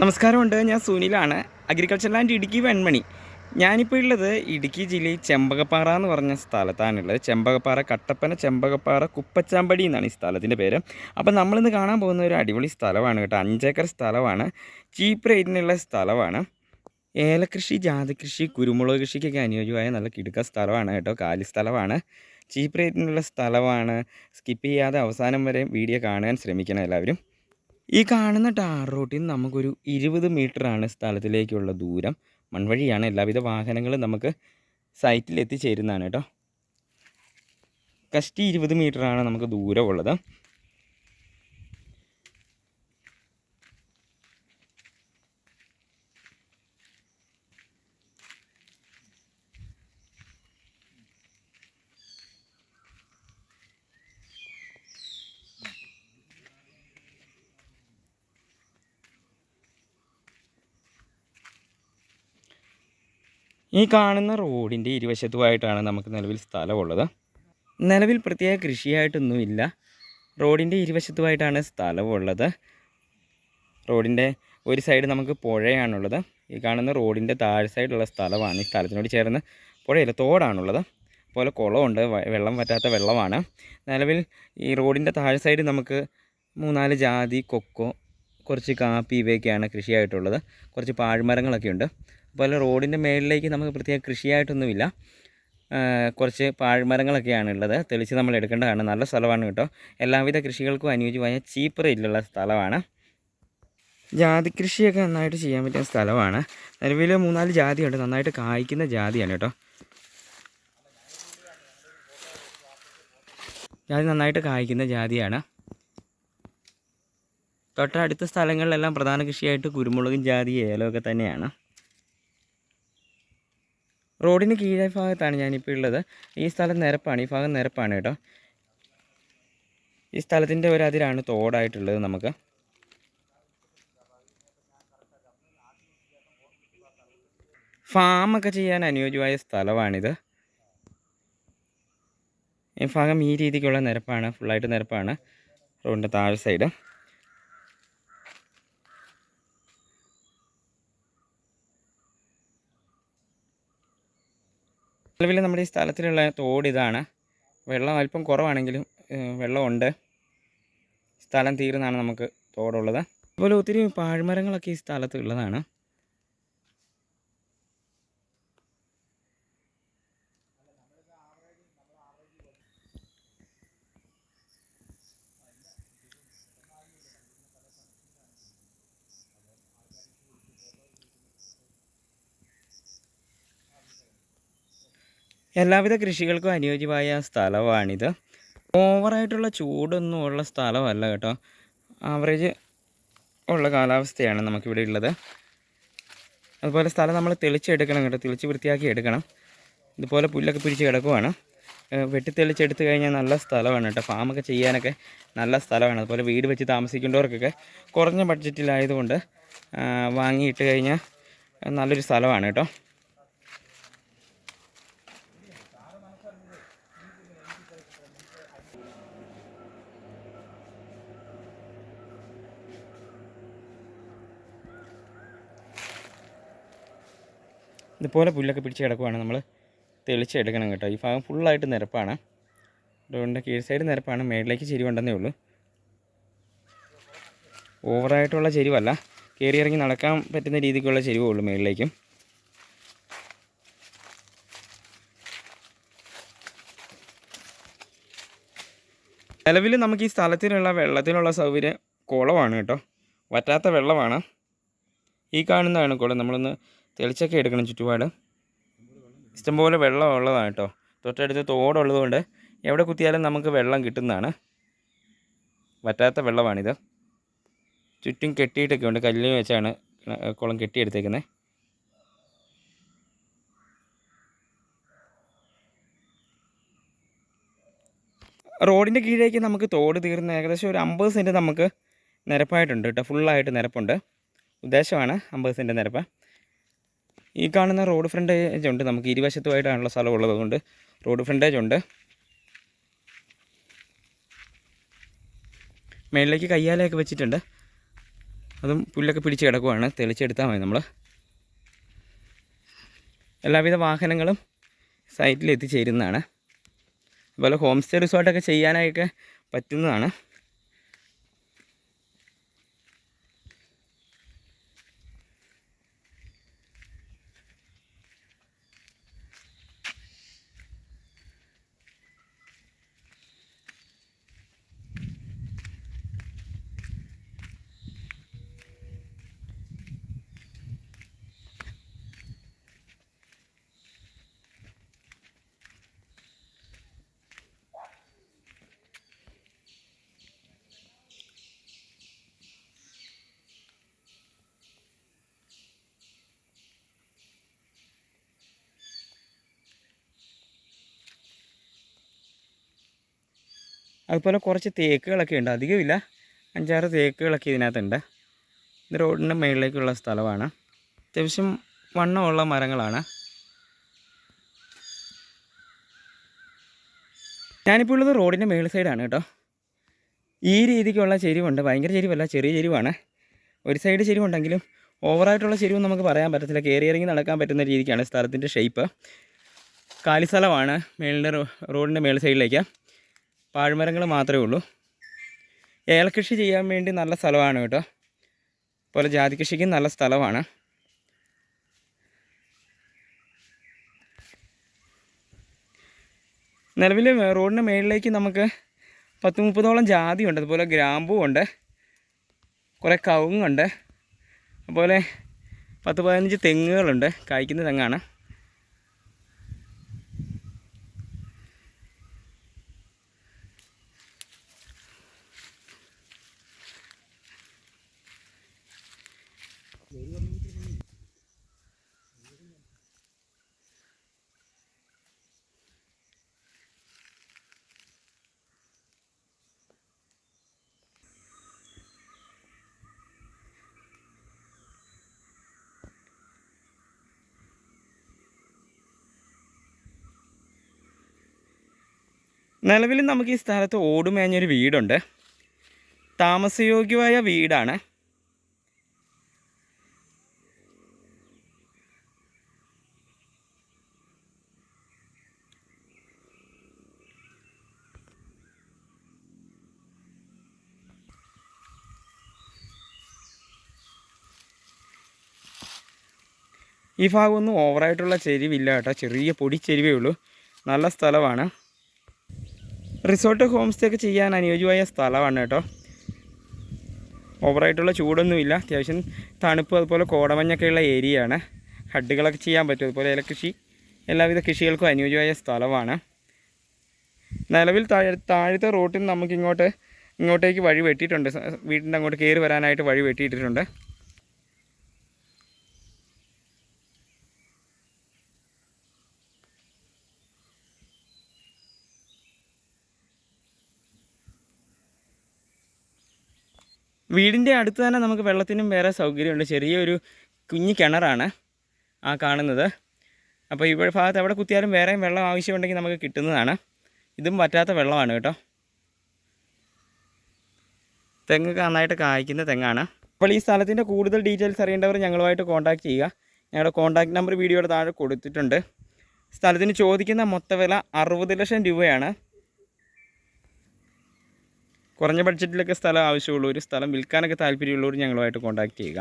നമസ്കാരമുണ്ട് ഞാൻ സുനിലാണ്. Agriculture land Idukki Venmani. ഞാനിപ്പോൾ ഉള്ളത് ഇടുക്കി ജില്ലയിൽ ചെമ്പകപ്പാറ എന്ന് പറഞ്ഞ സ്ഥലത്താണുള്ളത്. ചെമ്പകപ്പാറ കട്ടപ്പന ചെമ്പകപ്പാറ കുപ്പച്ചാമ്പടി എന്നാണ് ഈ സ്ഥലത്തിന്റെ പേര്. അപ്പോൾ നമ്മളിന്ന് കാണാൻ പോകുന്ന ഒരു അടിപൊളി സ്ഥലമാണ് കേട്ടോ. അഞ്ചേക്കർ സ്ഥലമാണ്. ചീപ്പ് റേറ്റിനുള്ള സ്ഥലമാണ്. ഏലകൃഷി ജാതികൃഷി കുരുമുളക് കൃഷിക്കൊക്കെ അനുയോജ്യമായ നല്ല കിടുക്ക സ്ഥലമാണ് കേട്ടോ. കാലി സ്ഥലമാണ്. ചീപ്പ് റേറ്റിനുള്ള സ്ഥലമാണ്. സ്കിപ്പ് ചെയ്യാതെ അവസാനം വരെ വീഡിയോ കാണാൻ ശ്രമിക്കണം എല്ലാവരും. ഈ കാണുന്ന ടാർ റോട്ടിൽ നിന്ന് നമുക്കൊരു ഇരുപത് ആണ് സ്ഥലത്തിലേക്കുള്ള ദൂരം. മൺവഴിയാണ് എല്ലാവിധ വാഹനങ്ങളും നമുക്ക് സൈറ്റിൽ എത്തിച്ചേരുന്നതാണ് കേട്ടോ. കഷ്ടി ഇരുപത് മീറ്ററാണ് നമുക്ക് ദൂരമുള്ളത്. ഈ കാണുന്ന റോഡിന്റെ ഇരുവശത്തുമായിട്ടാണ് നമുക്ക് നിലവിൽ സ്ഥലമുള്ളത്. നിലവിൽ പ്രത്യേക കൃഷിയായിട്ടൊന്നുമില്ല. റോഡിന്റെ ഇരുവശത്തുമായിട്ടാണ് സ്ഥലമുള്ളത്. റോഡിന്റെ ഒരു സൈഡ് നമുക്ക് പുഴയാണുള്ളത്. ഈ കാണുന്ന റോഡിന്റെ താഴെ സൈഡുള്ള സ്ഥലമാണ്. ഈ സ്ഥലത്തിനോട് ചേർന്ന് പുഴയില്ല തോടാണുള്ളത് അതുപോലെ കുളമുണ്ട്. വെള്ളം പറ്റാത്ത വെള്ളമാണ്. നിലവിൽ ഈ റോഡിന്റെ താഴെ സൈഡ് നമുക്ക് മൂന്നാൽ ജാതി കൊക്കോ കുറച്ച് കാപ്പി ഇവയൊക്കെയാണ് കൃഷിയായിട്ടുള്ളത്. കുറച്ച് പാഴ്മരങ്ങളൊക്കെ ഉണ്ട് അതുപോലെ റോഡിന്റെ മേളിലേക്ക് നമുക്ക് പ്രത്യേക കൃഷിയായിട്ടൊന്നുമില്ല. കുറച്ച് പാഴ്മരങ്ങളൊക്കെയാണ് ഉള്ളത് തെളിച്ച് നമ്മൾ എടുക്കേണ്ടതാണ്. നല്ല സ്ഥലമാണ് കേട്ടോ. എല്ലാവിധ കൃഷികൾക്കും അനുയോജ്യമായ ചീപ്പ് റേറ്റിലുള്ള സ്ഥലമാണ്. ജാതി കൃഷിയൊക്കെ നന്നായിട്ട് ചെയ്യാൻ പറ്റിയ സ്ഥലമാണ്. നിലവിൽ മൂന്നാൽ ജാതിയുണ്ട്. നന്നായിട്ട് കായ്ക്കുന്ന ജാതിയാണ് കേട്ടോ. ജാതി നന്നായിട്ട് കായ്ക്കുന്ന ജാതിയാണ്. തൊട്ടടുത്ത സ്ഥലങ്ങളിലെല്ലാം പ്രധാന കൃഷിയായിട്ട് കുരുമുളകും ജാതി ഏലമൊക്കെ തന്നെയാണ്. റോഡിന് കീഴേ ഭാഗത്താണ് ഞാനിപ്പോൾ ഉള്ളത്. ഈ സ്ഥലം നിരപ്പാണ്. ഈ ഭാഗം നിരപ്പാണ് കേട്ടോ. ഈ സ്ഥലത്തിന്റെ ഒരു അതിരാണ് തോടായിട്ടുള്ളത് നമുക്ക്. ഫാമൊക്കെ ചെയ്യാൻ അനുയോജ്യമായ സ്ഥലമാണിത്. ഈ ഭാഗം ഈ രീതിക്കുള്ള നിരപ്പാണ്. ഫുള്ളായിട്ട് നിരപ്പാണ്. റോഡിന്റെ താഴെ സൈഡ് നിലവിൽ നമ്മുടെ ഈ സ്ഥലത്തിലുള്ള തോട് ഇതാണ്. വെള്ളം അല്പം കുറവാണെങ്കിലും വെള്ളമുണ്ട്. സ്ഥലം തീർന്നാണ് നമുക്ക് തോടുള്ളത്. അതുപോലെ ഒത്തിരി പാഴ്മരങ്ങളൊക്കെ ഈ സ്ഥലത്ത് ഉള്ളതാണ്. എല്ലാവിധ കൃഷികൾക്കും അനുയോജ്യമായ സ്ഥലമാണിത്. ഓവറായിട്ടുള്ള ചൂടൊന്നും ഉള്ള സ്ഥലമല്ല കേട്ടോ. ആവറേജ് ഉള്ള കാലാവസ്ഥയാണ് നമുക്കിവിടെ ഉള്ളത്. അതുപോലെ സ്ഥലം നമ്മൾ തെളിച്ചെടുക്കണം കേട്ടോ. തെളിച്ച് വൃത്തിയാക്കി എടുക്കണം. ഇതുപോലെ പുല്ലൊക്കെ പിരിച്ച് കിടക്കുവാണ്. വെട്ടി തെളിച്ചെടുത്ത് കഴിഞ്ഞാൽ നല്ല സ്ഥലമാണ് കേട്ടോ. ഫാമൊക്കെ ചെയ്യാനൊക്കെ നല്ല സ്ഥലമാണ്. അതുപോലെ വീട് വെച്ച് താമസിക്കേണ്ടവർക്കൊക്കെ കുറഞ്ഞ ബഡ്ജറ്റിലായതുകൊണ്ട് വാങ്ങിയിട്ട് കഴിഞ്ഞാൽ നല്ലൊരു സ്ഥലമാണ് കേട്ടോ. ഇതുപോലെ പുല്ലൊക്കെ പിടിച്ച് കിടക്കുവാണ് നമ്മൾ തെളിച്ചെടുക്കണം കേട്ടോ. ഈ ഭാഗം ഫുള്ളായിട്ട് നിരപ്പാണ്. അതുകൊണ്ട് കീഴ് സൈഡ് നിരപ്പാണ്. മേളിലേക്ക് ചെരിവുണ്ടെന്നേ ഉള്ളൂ. ഓവറായിട്ടുള്ള ചെരിവല്ല. കയറി ഇറങ്ങി നടക്കാൻ പറ്റുന്ന രീതിക്കുള്ള ചെരിവേ ഉള്ളൂ മേളിലേക്കും. നിലവിൽ നമുക്ക് ഈ സ്ഥലത്തിനുള്ള വെള്ളത്തിനുള്ള സൗകര്യം കുളമാണ് കേട്ടോ. വറ്റാത്ത വെള്ളമാണ്. ഈ കാണുന്നതാണ് കുളം നമ്മളൊന്ന് തെളിച്ചൊക്കെ എടുക്കണം ചുറ്റുപാട്. ഇഷ്ടംപോലെ വെള്ളം ഉള്ളതാണ് കേട്ടോ തൊട്ടടുത്ത് തോടുള്ളതുകൊണ്ട് എവിടെ കുത്തിയാലും നമുക്ക് വെള്ളം കിട്ടുന്നതാണ്. വറ്റാത്ത വെള്ളമാണിത്. ചുറ്റും കെട്ടിയിട്ടൊക്കെ ഉണ്ട്. കല്ലിൽ വെച്ചാണ് കുളം കെട്ടിയെടുത്തേക്കുന്നത് റോഡിന്റെ കീഴേക്ക് നമുക്ക് തോട് തീർന്ന് ഏകദേശം ഒരു അമ്പത് സെന്റ് നമുക്ക് നിരപ്പായിട്ടുണ്ട് കേട്ടോ. ഫുള്ളായിട്ട് നിരപ്പുണ്ട്. ഉദ്ദേശമാണ് അമ്പത് സെന്റ് നിരപ്പ്. ഈ കാണുന്ന റോഡ് ഫ്രണ്ടേജ് ഉണ്ട്. നമുക്ക് ഇരുവശത്തുമായിട്ടാണുള്ള സ്ഥലം ഉള്ളത് കൊണ്ട് റോഡ് ഫ്രണ്ടേജ് ഉണ്ട്. മേളിലേക്ക് കയ്യാലയൊക്കെ വെച്ചിട്ടുണ്ട്. അതും പുല്ലൊക്കെ പിടിച്ച് കിടക്കുവാണ്. തെളിച്ചെടുത്താൽ മതി നമ്മൾ എല്ലാവിധ വാഹനങ്ങളും സൈറ്റിൽ എത്തിച്ചേരുന്നതാണ് അതുപോലെ ഹോം സ്റ്റേ റിസോർട്ടൊക്കെ ചെയ്യാനായൊക്കെ പറ്റുന്നതാണ്. അതുപോലെ കുറച്ച് തേക്കുകളൊക്കെ ഉണ്ട്. അധികമില്ല. അഞ്ചാറ് തേക്കുകളൊക്കെ ഇതിനകത്തുണ്ട്. ഇത് റോഡിന്റെ മുകളിലേക്കുള്ള സ്ഥലമാണ്. അത്യാവശ്യം വണ്ണമുള്ള മരങ്ങളാണ്. ഞാനിപ്പോൾ ഉള്ളത് റോഡിന്റെ മേൾ സൈഡാണ് കേട്ടോ. ഈ രീതിക്കുള്ള ചെരിവുണ്ട്. ഭയങ്കര ചെരിവല്ല. ചെറിയ ചെരിവാണ്. ഒരു സൈഡ് ചെരിവുണ്ടെങ്കിലും ഓവറായിട്ടുള്ള ചെരിവ് നമുക്ക് പറയാൻ പറ്റത്തില്ല. കയറി ഇറങ്ങി നടക്കാൻ പറ്റുന്ന രീതിക്കാണ് സ്ഥലത്തിന്റെ ഷേപ്പ് കാലി സ്ഥലമാണ് മേളിന്റെ റോഡിന്റെ മേൾ സൈഡിലേക്ക്. പാഴ്മരങ്ങൾ മാത്രമേ ഉള്ളൂ. ഏലകൃഷി ചെയ്യാൻ വേണ്ടി നല്ല സ്ഥലമാണ് കേട്ടോ. അതുപോലെ ജാതി കൃഷിക്കും നല്ല സ്ഥലമാണ്. നിലവിൽ റോഡിന് മേളിലേക്ക് നമുക്ക് പത്ത് മുപ്പതോളം ജാതി ഉണ്ട് അതുപോലെ ഗ്രാമ്പൂ ഉണ്ട്. കുറേ കവുങ്ങുണ്ട്. അതുപോലെ പത്ത് പതിനഞ്ച് തെങ്ങുകളുണ്ട്. കായ്ക്കുന്ന തെങ്ങാണ്. നിലവിൽ നമുക്ക് ഈ സ്ഥലത്ത് ഓടുമേഞ്ഞൊരു വീടുണ്ട്. താമസയോഗ്യമായ വീടാണ്. ഈ ഭാഗമൊന്നും ഓവറായിട്ടുള്ള ചെരിവില്ല കേട്ടോ. ചെറിയ പൊടിച്ചെരിവേ ഉള്ളൂ. നല്ല സ്ഥലമാണ്. റിസോർട്ട് ഹോം സ്റ്റേ ഒക്കെ ചെയ്യാൻ അനുയോജ്യമായ സ്ഥലമാണ് കേട്ടോ. ഓവറായിട്ടുള്ള ചൂടൊന്നുമില്ല. അത്യാവശ്യം തണുപ്പ് അതുപോലെ കോടമഞ്ഞൊക്കെയുള്ള ഏരിയയാണ്. ഹഡ്ഡുകളൊക്കെ ചെയ്യാൻ പറ്റും. അതുപോലെ ഏലകൃഷി എല്ലാവിധ കൃഷികൾക്കും അനുയോജ്യമായ സ്ഥലമാണ്. നിലവിൽ താഴെ താഴത്തെ റോട്ടിൽ നമുക്ക് ഇങ്ങോട്ട് ഇങ്ങോട്ടേക്ക് വഴി വെട്ടിയിട്ടുണ്ട്. വീടിന്റെ അങ്ങോട്ട് കയറി വരാനായിട്ട് വഴി വെട്ടിയിട്ടിട്ടുണ്ട്. വീടിന്റെ അടുത്ത് തന്നെ നമുക്ക് വെള്ളത്തിനും വേറെ സൗകര്യമുണ്ട്. ചെറിയൊരു കുഞ്ഞു കിണറാണ് ആ കാണുന്നത്. അപ്പോൾ ഇവിടെ ഭാഗത്ത് എവിടെ കുത്തിയാലും വേറെയും വെള്ളം ആവശ്യമുണ്ടെങ്കിൽ നമുക്ക് കിട്ടുന്നതാണ്. ഇതും പറ്റാത്ത വെള്ളമാണ് കേട്ടോ. തെങ്ങ് നന്നായിട്ട് കായ്ക്കുന്ന തെങ്ങാണ്. അപ്പോൾ ഈ സ്ഥലത്തിന്റെ കൂടുതൽ ഡീറ്റെയിൽസ് അറിയേണ്ടവർ ഞങ്ങളുമായിട്ട് കോൺടാക്ട് ചെയ്യുക. ഞങ്ങളുടെ കോൺടാക്ട് നമ്പർ വീഡിയോയുടെ താഴെ കൊടുത്തിട്ടുണ്ട്. സ്ഥലത്തിന് ചോദിക്കുന്ന മൊത്തവില അറുപത് ലക്ഷം രൂപയാണ്. കുറഞ്ഞ ബഡ്ജറ്റിലൊക്കെ സ്ഥലം ആവശ്യമുള്ളവർ സ്ഥലം വിൽക്കാനൊക്കെ താല്പര്യമുള്ളവർ ഞങ്ങളുമായിട്ട് കോൺടാക്ട് ചെയ്യുക.